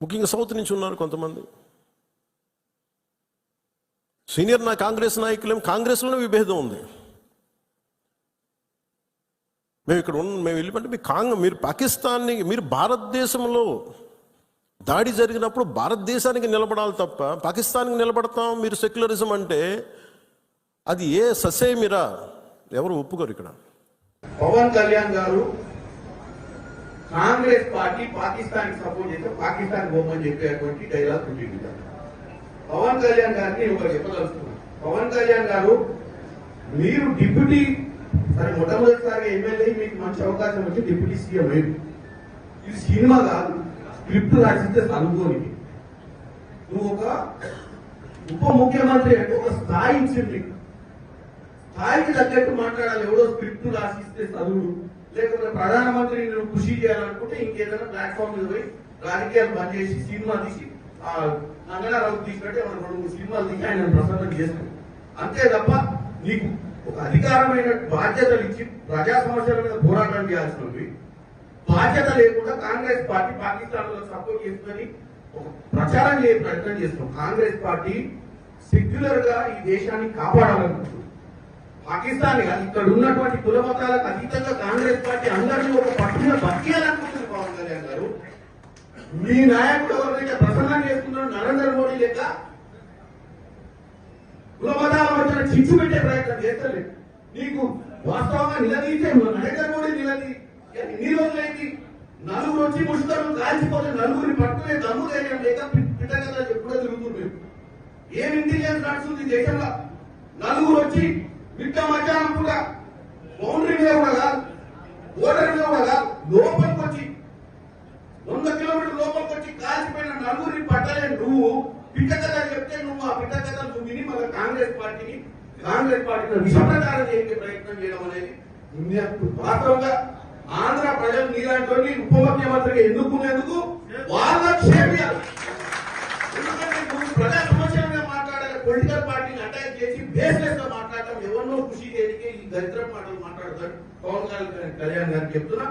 ముఖ్యంగా సౌత్ నుంచి ఉన్నారు కొంతమంది. సీనియర్ నా కాంగ్రెస్ నాయకులేం కాంగ్రెస్లోనే విభేదం ఉంది. మేము ఇక్కడ ఉన్న మేము వెళ్ళిపోతే మీ కాంగ్ మీరు పాకిస్తాన్ని మీరు భారతదేశంలో దాడి జరిగినప్పుడు భారతదేశానికి నిలబడాలి తప్ప పాకిస్తాన్కి నిలబడతాం మీరు సెక్యులరిజం అంటే అది ఏ ససేమిరా? ఎవరు ఒప్పుకోరు ఇక్కడ. పవన్ కళ్యాణ్ గారు కాంగ్రెస్ పార్టీ పాకిస్తాన్ సపోర్ట్ చేస్తే పాకిస్తాన్ బొమ్మని చెప్పేటువంటి డైలాగ్ పుట్టింది పవన్ కళ్యాణ్ గారిని నేను చెప్పదలుచుకున్నాను పవన్ కళ్యాణ్ గారు మీరు డిప్యూటీ సరే మొట్టమొదటిసారిగా ఎమ్మెల్యే మీకు మంచి అవకాశం వచ్చి డిప్యూటీ సీఎం అయ్యారు. ఇది సినిమా కాదు స్క్రిప్ట్ రాసిస్తే చదువుకోని. నువ్వు ఒక ఉప ముఖ్యమంత్రి అంటే ఒక స్థాయి ఇచ్చింది. స్థాయికి తగ్గట్టు మాట్లాడాలి. ఎవడో స్క్రిప్ట్ రాసిస్తే చదువుడు లేకపోతే ప్రధానమంత్రి నువ్వు కృషి చేయాలనుకుంటే ఇంకేదైనా ప్లాట్ఫామ్ మీద పోయి రాజకీయాలు బంద్ చేసి సినిమా తీసి ఆ నంగనారావు తీసినట్టే మనం రెండు మూడు సినిమాలు తీసి ఆయన ప్రసన్నం చేస్తాడు అంతే తప్ప నీకు ఒక అధికారమైన బాధ్యతలు ఇచ్చి ప్రజా సమస్యల మీద పోరాటం చేయాల్సినవి బాధ్యత లేకుండా కాంగ్రెస్ పార్టీ పాకిస్తాన్లో సపోర్ట్ చేస్తుందని ఒక ప్రచారం చేయ ప్రయత్నం చేస్తున్నాం. కాంగ్రెస్ పార్టీ సెక్యులర్గా ఈ దేశాన్ని కాపాడాలనుకుంటుంది. పాకిస్తాన్ కాదు ఇక్కడ ఉన్నటువంటి కుల మతాలకు అతీతంగా కాంగ్రెస్ పార్టీ అందరినీ ఒక పట్టున బతికేయాలనుకుంటుంది పవన్ కళ్యాణ్ గారు మీ నాయకుడు ఎవరైతే ప్రసన్నం చేస్తున్నారో నరేంద్ర మోడీ లెక్క కుల మతాల మధ్యన చిచ్చు పెట్టే ప్రయత్నం చేస్తలేదు. నీకు వాస్తవంగా నిలదీసే నరేంద్ర మోడీ నిలదీ ఎన్ని రోజులైంది. నలుగురు వచ్చి ముష్కరం కాల్చిపోతే నలుగురిని పట్టుకునే దమ్ము ధైర్యం లేక పిట్టగదా ఎప్పుడో తిరుగుతుంది ఏం ఇంటెలిజెన్స్ నడుస్తుంది దేశంలో? నలుగురు వచ్చి మిట్ట మధ్యాహ్నం పూట బౌండరీ మీద కూడా కాదు ఓటర్ మీద కూడా కాదు లోపలికి వచ్చి వంద కిలోమీటర్ లోపలికి వచ్చి కాల్చిపోయిన నలుగురిని పట్టలే నువ్వు పిట్ట కథ చెప్తే నువ్వు ఆ పిట్ట కథ నువ్వు విని మళ్ళీ కాంగ్రెస్ పార్టీని కాంగ్రెస్ పార్టీని విషప్రచారం చేసే ప్రయత్నం చేయడం అనేది వాస్తవంగా ఆంధ్ర ప్రజలు నీలాంటి ఉప ముఖ్యమంత్రిగా ఎన్నుకునేందుకు వాళ్ళ క్షేమియాలి ఎందుకంటే నువ్వు ప్రజా సమస్యలుగా మాట్లాడాలి పొలిటికల్ పార్టీని అంటే మాట్లాడటం ఎవరినో ఖుషి చేయడానికి ఈ దరిద్ర మాటలు మాట్లాడతాడు పవన్ కళ్యాణ్ గారికి చెప్తున్నా